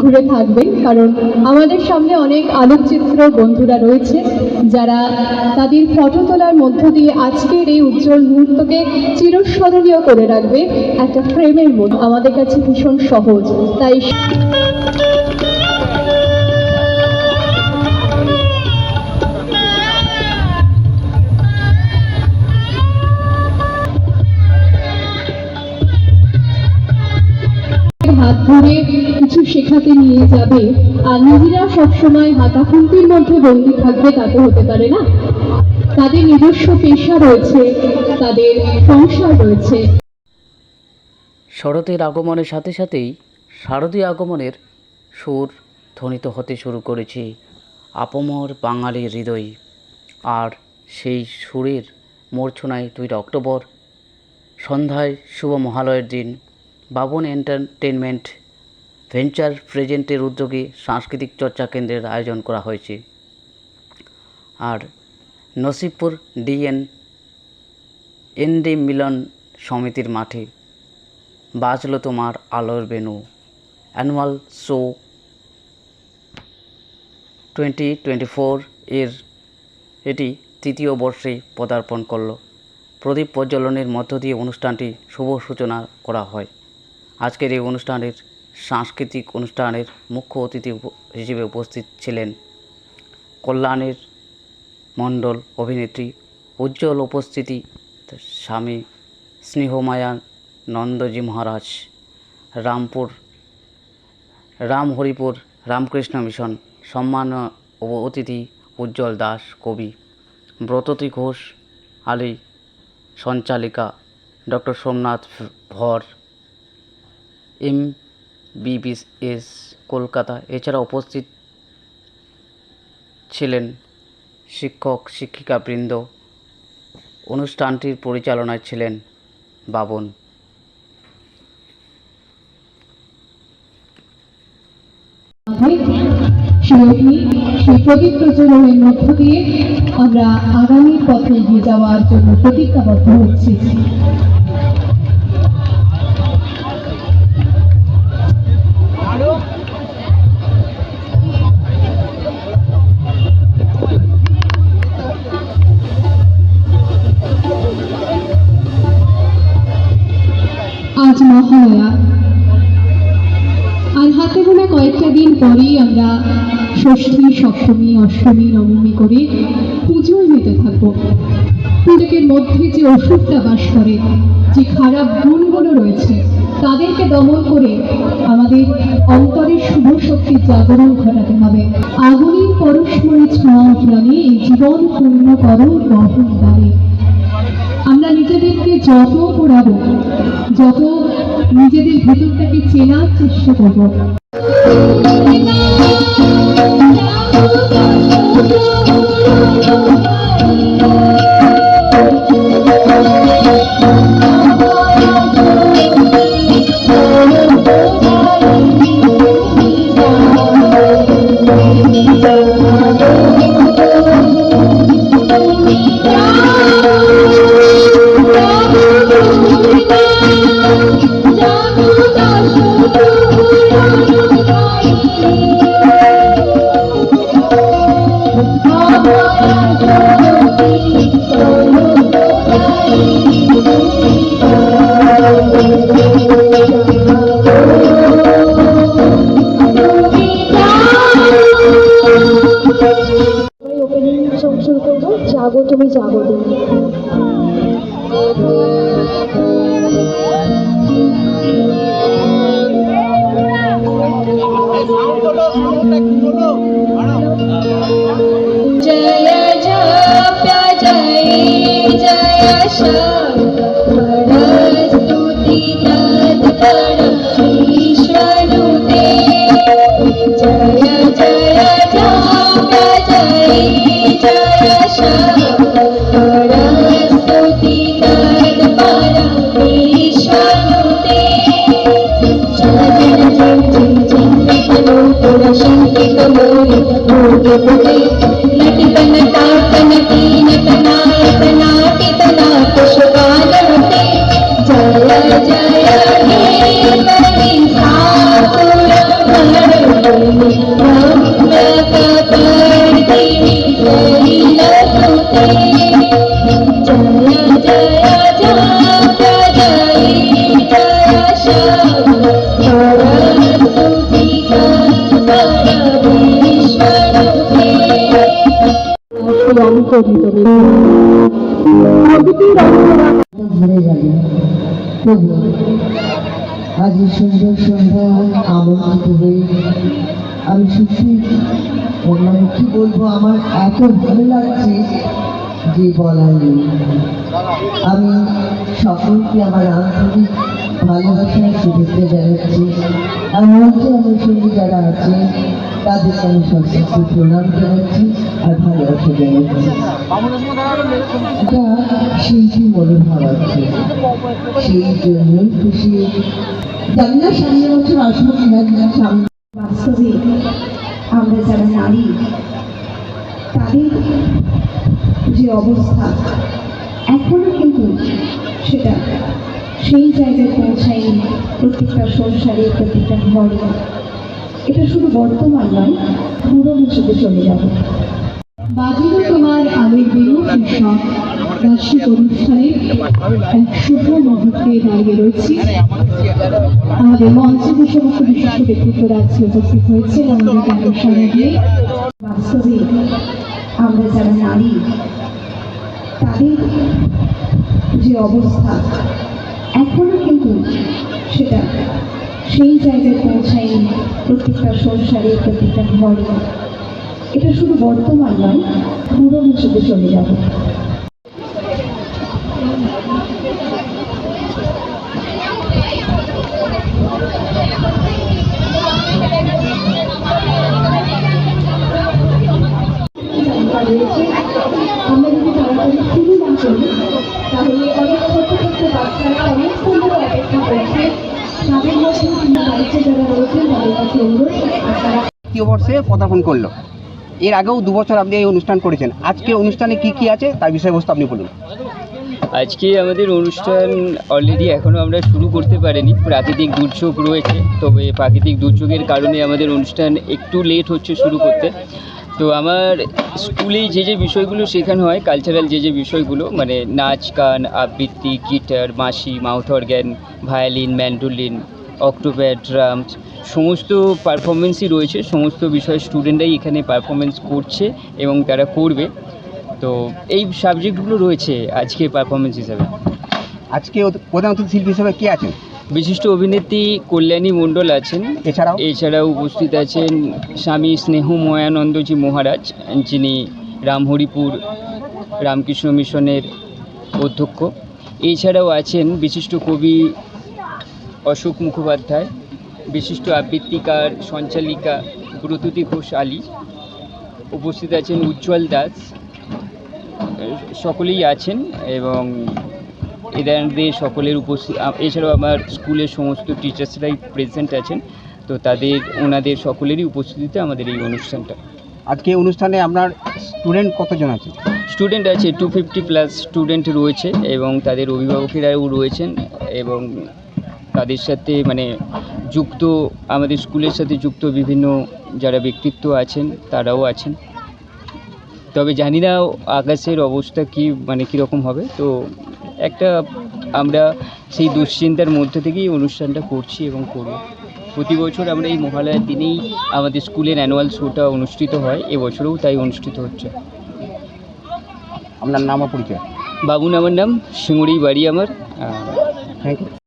ঘুরে থাকবেন, কারণ আমাদের সামনে অনেক আলোকচিত্র বন্ধুরা রয়েছে যারা তাদের ফটো তোলার মধ্য দিয়ে আজকের এই উজ্জ্বল মুহূর্তকে চিরস্মরণীয় করে রাখবে একটা ফ্রেমের মধ্যে আমাদের কাছে ভীষণ সহজ, তাই নিয়ে যাবে। আর নিজেরা সবসময় হাতাখুন্তির মধ্যে বন্দী থাকবে তা তো হতে পারে না। তাদের নিজস্ব পেশা রয়েছে, তাদের সংসার রয়েছে। শরতের আগমনের সাথে সাথেই শারদীয় আগমনের সুর ধ্বনিত হতে শুরু করেছে আপমর বাঙালির হৃদয়। আর সেই সুরের মূর্ছনায় দুইটা অক্টোবর, সন্ধ্যায় শুভ মহালয়ের দিন, বাবন এন্টারটেনমেন্ট ভেঞ্চার প্রেজেন্টের উদ্যোগে সাংস্কৃতিক চর্চা কেন্দ্রের আয়োজন করা হয়েছে। আর নসিবপুর ডিএন এনডি মিলন সমিতির মাঠে বাজলো তোমার আলোর Benu annual show twenty twenty four এর এটি তৃতীয় বর্ষে পদার্পণ করল। প্রদীপ প্রজ্বলনের মধ্য দিয়ে অনুষ্ঠানটি শুভ সূচনা করা হয়। আজকের এই অনুষ্ঠানের সাংস্কৃতিক অনুষ্ঠানের মুখ্য অতিথি হিসেবে উপস্থিত ছিলেন কল্যাণের মণ্ডল অভিনেত্রী উজ্জ্বল উপস্থিতি স্বামী স্নেহমায়া নন্দজি মহারাজ, রামপুর, রামহরিপুর রামকৃষ্ণ মিশন সম্মান অতিথি উজ্জ্বল দাস কবি, ব্রততী ঘোষ, আলী সঞ্চালিকা, doctor Somnath Bhar, M BBS Kolkata. এছাড়া উপস্থিত ছিলেন শিক্ষক, শিক্ষিকাবৃন্দ। অনুষ্ঠানটির পরিচালনায় ছিলেন বাবন। প্রচলনের মধ্য দিয়ে আমরা আগামী পথে এগিয়ে যাওয়ার জন্য প্রতিজ্ঞাবদ্ধ হচ্ছি। পরেই আমরা ষষ্ঠী, সপ্তমী, অষ্টমী, নবমী করে পুজোয় মেতে থাকব। পুজোকের মধ্যে যে ওষুধটা বাস করে, যে খারাপ গুণগুলো রয়েছে, তাদেরকে দমন করে আমাদের অন্তরের শুভ শক্তির জাগরণ ঘটাতে হবে। আগুনের পরস্পরে ছোঁয়া প্রাণে এই জীবন পূর্ণ করো দহন দ্বারে আমরা নিজেদেরকে যত পড়াবো, যত নিজেদের ভেতরটাকে চেনার চেষ্টা করব 呜 জাগো তুমি জাগো দিয়ে जय जप्य जय जय शब्दस्तुति আজ সুন্দর সন্ধ্যা আমন্ত্রিত হয়ে আমি সত্যি মানে কি বলব, আমার এত ভালো লাগছে যে বলার নেই। আমি সকলকে আমার আন্তরিক ভালোবাসার শুভেচ্ছা জানাচ্ছি আর মঞ্চে আমার সঙ্গে যারা আছে, তাদেরকে আমি সশস্ত্র প্রণাম জানাচ্ছি আর ভালোবাসা জানাচ্ছি। এটা শিল্পী মনোভাব আছে, সেই জন্যই খুশি। জানি না, সামনে বছর আসব কিনা কিনা সামনে। বাস্তবে আমরা যারা নারী, তাদের যে অবস্থা, এখনও কিন্তু সেটা সেই জায়গায় পৌঁছায়নি প্রত্যেকটা সংসারে প্রত্যেকটা ঘরে। এটা শুধু বর্তমান নয়, পুরনো যুগে চলে যাবে। বাজিল তোমার আলোর বেরু শীর্ষক বার্ষিক অনুষ্ঠানে এক শুভ মুহূর্তে দাঁড়িয়ে রয়েছি। আমাদের মঞ্চে যে সমস্ত বিশিষ্ট ব্যক্তিত্বরা আজকে উপস্থিত হয়েছেন আমাদের গানের সামনে বাস্তবে আমরা যারা নারী, তাদের যে অবস্থা এখনও কিন্তু সেটা সেই জায়গায় পৌঁছায়নি প্রত্যেকটা সংসারে, প্রত্যেকটা ঘরে। এটা শুধু বর্তমান নয়, পুরনো চলে যাবে। তৃতীয় বর্ষে পদার্পণ করল। এর আগেও দু বছর আপনি এই অনুষ্ঠান করেছেন। আজকে অনুষ্ঠানে কি কি আছে তার বিষয়বস্তু আপনি বলুন। আজকে আমাদের অনুষ্ঠান অলরেডি এখনও আমরা শুরু করতে পারিনি। প্রাকৃতিক দুর্যোগ রয়েছে, তবে প্রাকৃতিক দুর্যোগের কারণে আমাদের অনুষ্ঠান একটু লেট হচ্ছে শুরু করতে। তো আমার স্কুলে যে যে বিষয়গুলো শেখানো হয় কালচারাল যে যে বিষয়গুলো মানে নাচ, গান, আবৃত্তি, গিটার বাঁশি mouth organ violin mandolin octopad drums সমস্ত পারফরমেন্সই রয়েছে সমস্ত বিষয়ের স্টুডেন্টরাই এখানে পারফরমেন্স করছে এবং তারা করবে। তো এই সাবজেক্টগুলো রয়েছে আজকে পারফরমেন্স হিসাবে। আজকে প্রধান অতিথি শিল্পী হিসেবে কে আছেন? বিশিষ্ট অভিনেত্রী কল্যাণী মণ্ডল আছেন। এছাড়াও? এছাড়াও উপস্থিত আছেন স্বামী স্নেহ ময়ানন্দজি মহারাজ যিনি রামহরিপুর রামকৃষ্ণ মিশনের অধ্যক্ষ। এছাড়াও আছেন বিশিষ্ট কবি অশোক মুখোপাধ্যায়। বিশিষ্ট আবৃত্তিকার সঞ্চালিকা ব্রতুতি ঘোষ আলী। উপস্থিত আছেন উজ্জ্বল দাস। সকলেই আছেন এবং এদের সকলের উপস্থিত এছাড়াও আমার স্কুলের সমস্ত টিচার্সরাই প্রেজেন্ট আছেন। তো তাদের ওনাদের সকলেরই উপস্থিতিতে আমাদের এই অনুষ্ঠানটা। আজকে অনুষ্ঠানে আপনার স্টুডেন্ট কতজন আছে? স্টুডেন্ট আছে টু ফিফটি প্লাস স্টুডেন্ট রয়েছে এবং তাদের অভিভাবকেরাও রয়েছেন এবং তাদের সাথে মানে যুক্ত আমাদের স্কুলের সাথে যুক্ত বিভিন্ন যারা ব্যক্তিত্ব আছেন তারাও আছেন। তবে জানি না আকাশের অবস্থা কি মানে কীরকম হবে। তো একটা আমরা সেই দুশ্চিন্তার মধ্যে থেকেই অনুষ্ঠানটা করছি এবং করব। প্রতি বছর আমরা এই মহালয়ার দিনেই আমাদের স্কুলের অ্যানুয়াল শোটা অনুষ্ঠিত হয় এবছরেও তাই অনুষ্ঠিত হচ্ছে। আপনার নাম পরিচয়? বাবুন আমার নাম শিঙুড়ি বাড়ি আমার। Thank you.